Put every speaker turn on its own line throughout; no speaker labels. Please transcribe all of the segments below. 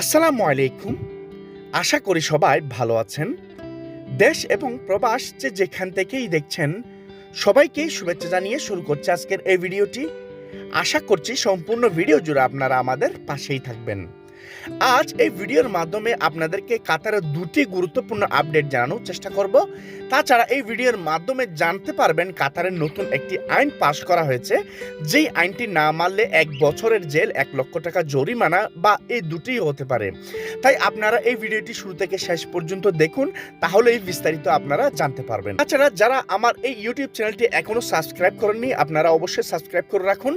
আসসালামু আলাইকুম। আশা করি সবাই ভালো আছেন। দেশ এবং প্রবাস যে যেখান থেকেই দেখছেন সবাইকেই শুভেচ্ছা জানিয়ে শুরু করছে আজকের এই ভিডিওটি। আশা করছি সম্পূর্ণ ভিডিও জুড়ে আপনারা আমাদের পাশেই থাকবেন। আজ এই ভিডিওর মাধ্যমে আপনাদেরকে কাতারের দুটি গুরুত্বপূর্ণ আপডেট জানানোর চেষ্টা করব। তাছাড়া এই ভিডিওর মাধ্যমে জানতে পারবেন কাতারের নতুন একটি আইন পাশ করা হয়েছে, যেই আইনটি না মানলে এক বছরের জেল, এক লক্ষ টাকা জরিমানা বা এই দুটিই হতে পারে। তাই আপনারা এই ভিডিওটি শুরু থেকে শেষ পর্যন্ত দেখুন তাহলে এই বিস্তারিত আপনারা জানতে পারবেন। তাছাড়া যারা আমার এই ইউটিউব চ্যানেলটি এখনও সাবস্ক্রাইব করেননি, আপনারা অবশ্যই সাবস্ক্রাইব করে রাখুন,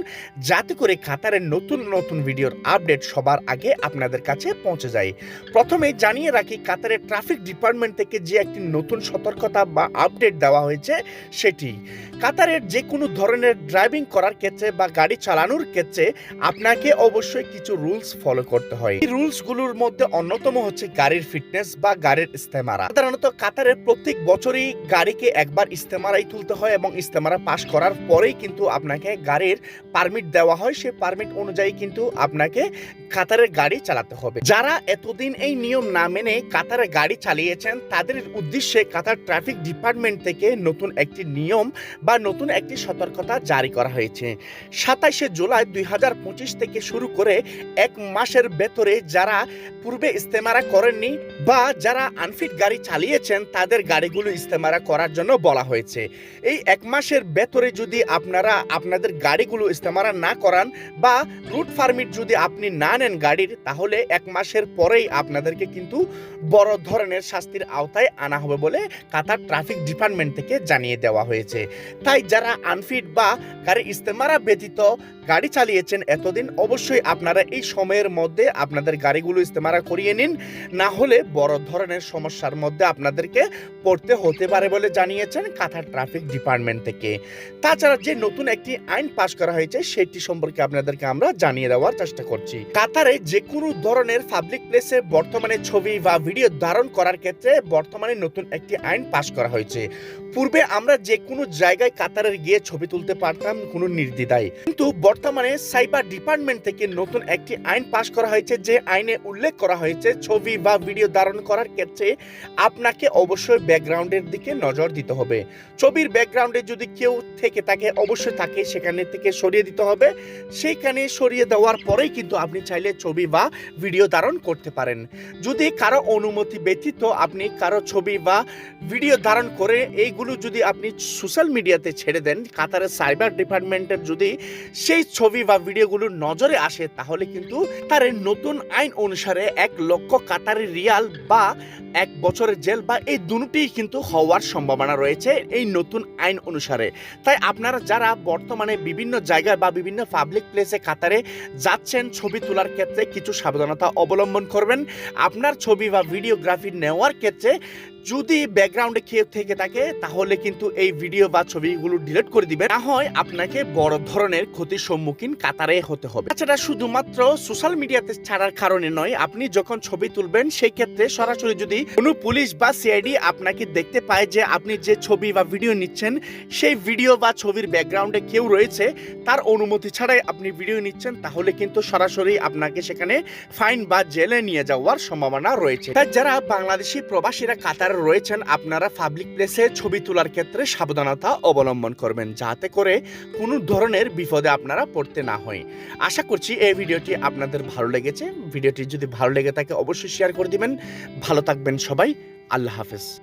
যাতে করে কাতারের নতুন নতুন ভিডিওর আপডেট সবার আগে আপনাদের কাছে পৌঁছে যায়। প্রথমে জানিয়ে রাখি, কাতারের ট্রাফিক ডিপার্টমেন্ট থেকে যে একটি নতুন সতর্কতা বা আপডেট দেওয়া হয়েছে সেটি। কাতারের যে কোনো ধরনের ড্রাইভিং করার ক্ষেত্রে বা গাড়ি চালানোর ক্ষেত্রে আপনাকে অবশ্যই কিছু রুলস ফলো করতে হয়। এই রুলসগুলোর মধ্যে অন্যতম হচ্ছে গাড়ির ফিটনেস বা গাড়ির ইস্তেমারা। সাধারণত কাতারের প্রত্যেক বছরই গাড়িকে একবার ইস্তেমারাই তুলতে হয় এবং ইস্তেমারা পাশ করার পরেই কিন্তু আপনাকে গাড়ির পারমিট দেওয়া হয়। সেই পারমিট অনুযায়ী কিন্তু আপনাকে কাতারের গাড়ি চালাতে হবে। যারা এতদিন এই নিয়ম না মেনে কাতারে গাড়ি চালিয়েছেন, তাদের উদ্দেশ্যে কাতার ট্রাফিক ডিপার্টমেন্ট থেকে নতুন একটি নিয়ম বা নতুন একটি সতর্কতা জারি করা হয়েছে। সাতাইশে জুলাই দুই হাজার পঁচিশ থেকে শুরু করে এক মাসের ভেতরে যারা পূর্বে ইস্তেমারা করেননি বা যারা আনফিট গাড়ি চালিয়েছেন, তাদের গাড়িগুলো ইস্তেমারা করার জন্য বলা হয়েছে। এই এক মাসের ভেতরে যদি আপনারা আপনাদের গাড়িগুলো ইস্তেমারা না করান বা রুট পারমিট যদি আপনি না নেন গাড়ির, তাহলে এক মাসের পরেই আপনাদেরকে কিন্তু বড় ধরনের শাস্তির আওতায় আনা হবে বলে কাতার ট্রাফিক ডিপার্টমেন্ট থেকে জানিয়ে দেওয়া হয়েছে। তাই যারা আনফিট বা গাড়ি ইস্তেমারা ব্যতীত গাড়ি চালিয়েছেন এতদিন অবশ্যই আপনারা এই সময়ের মধ্যে আপনাদের গাড়িগুলো ইস্তেমারা করিয়ে নিন। না হলে বড় ধরনের সমস্যার মধ্যে আপনাদেরকে পড়তে হতে পারে বলে জানিয়েছেন কাতার ট্রাফিক ডিপার্টমেন্ট থেকে। তাছাড়া যে নতুন একটি আইন পাশ করা হয়েছে, সেটি সম্পর্কে আপনাদেরকে আমরা জানিয়ে দেওয়ার চেষ্টা করছি। কাতারে যে কোনো ধরনের পাবলিক প্লেসে বর্তমানে ছবি বা ভিডিও ধারণ করার ক্ষেত্রে বর্তমানে নতুন একটি আইন পাশ করা হয়েছে। পূর্বে আমরা যে কোনো জায়গায় কাতারের গিয়ে ছবি তুলতে পারতাম কোনো নির্দ্বিধায়। কিন্তু বর্তমানে সাইবার ডিপার্টমেন্ট থেকে নতুন একটি আইন পাশ করা হয়েছে যে আইনে উল্লেখ করা হয়েছে ছবি বা ভিডিও ধারণ করার ক্ষেত্রে আপনাকে অবশ্যই ব্যাকগ্রাউন্ডের দিকে নজর দিতে হবে। ছবির ব্যাকগ্রাউন্ডে যদি কেউ থেকে থাকে, অবশ্যই তাকে সেখানে থেকে সরিয়ে দিতে হবে। সেইখানে সরিয়ে দেওয়ার পরেই কিন্তু আপনি চাইলে ছবি বা ভিডিও ধারণ করতে পারেন। যদি কারও অনুমতি ব্যতীত আপনি কারও ছবি বা ভিডিও ধারণ করে এইগুলো যদি আপনি সোশ্যাল মিডিয়াতে ছেড়ে দেন, কাতারের সাইবার ডিপার্টমেন্টের যদি সেই ছবি বা ভিডিওগুলো নজরে আসে, তাহলে কিন্তু তার নতুন আইন অনুসারে এক লক্ষ কাতারি রিয়াল বা এক বছরের জেল বা এই দুটিই কিন্তু হওয়ার সম্ভাবনা রয়েছে এই নতুন আইন অনুসারে। তাই আপনারা যারা বর্তমানে বিভিন্ন জায়গায় বা বিভিন্ন পাবলিক প্লেসে কাতারে যাচ্ছেন, ছবি তোলার ক্ষেত্রে কিছু সাবধানতা অবলম্বন করবেন। আপনার ছবি বা ভিডিওগ্রাফি নেওয়ার ক্ষেত্রে যদি ব্যাকগ্রাউন্ডে কেউ থেকে থাকে, তাহলে কিন্তু এই ভিডিও বা ছবিগুলো ডিলিট করে দিবে না হয় আপনাকে বড় ধরনের ক্ষতির সম্মুখীন কাতারে হতে হবে। তাছাড়া শুধুমাত্র সোশ্যাল মিডিয়াতে ছাড়ার কারণে নয়, আপনি যখন ছবি তুলবেন, সেই ক্ষেত্রে সরাসরি যদি কোনো পুলিশ বা সিআইডি আপনাকে দেখতে পায় যে আপনি যে ছবি বা ভিডিও নিচ্ছেন, সেই ভিডিও বা ছবির ব্যাকগ্রাউন্ডে কেউ রয়েছে, তার অনুমতি ছাড়াই আপনি ভিডিও নিচ্ছেন, তাহলে কিন্তু সরাসরি আপনাকে সেখানে ফাইন বা জেলে নিয়ে যাওয়ার সম্ভাবনা রয়েছে। তাই যারা বাংলাদেশি প্রবাসীরা কাতারে রয়েছেন, আপনারা পাবলিক প্লেসে ছবি তোলার ক্ষেত্রে সাবধানতা অবলম্বন করবেন, যাতে করে কোনো ধরনের বিপদে আপনারা পড়তে না হয়। আশা করছি এই ভিডিওটি আপনাদের ভালো লেগেছে। ভিডিওটি যদি ভালো লেগে থাকে, অবশ্যই শেয়ার করে দিবেন। ভালো থাকবেন সবাই। আল্লাহ হাফেজ।